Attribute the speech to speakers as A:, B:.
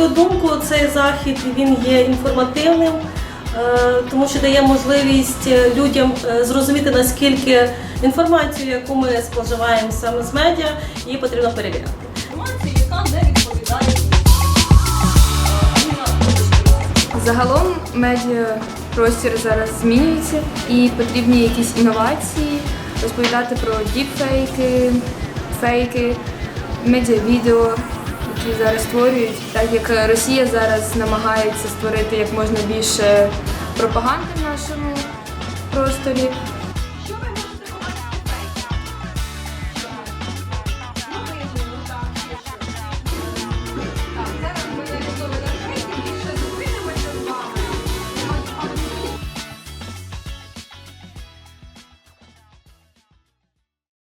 A: мою думку, цей захід він є інформативним, е, тому що дає можливість е, людям е, зрозуміти наскільки інформацію, яку ми споживаємо саме з медіа, її потрібно перевіряти.
B: інформацію, яка не відповідає дійсності. Ані на точки
C: Загалом медіапростір зараз змінюється і потрібні якісь інновації, розповідати про діпфейки, фейки, медіавідео, які зараз створюють, так як Росія зараз намагається створити як можна більше пропаганди в нашому просторі.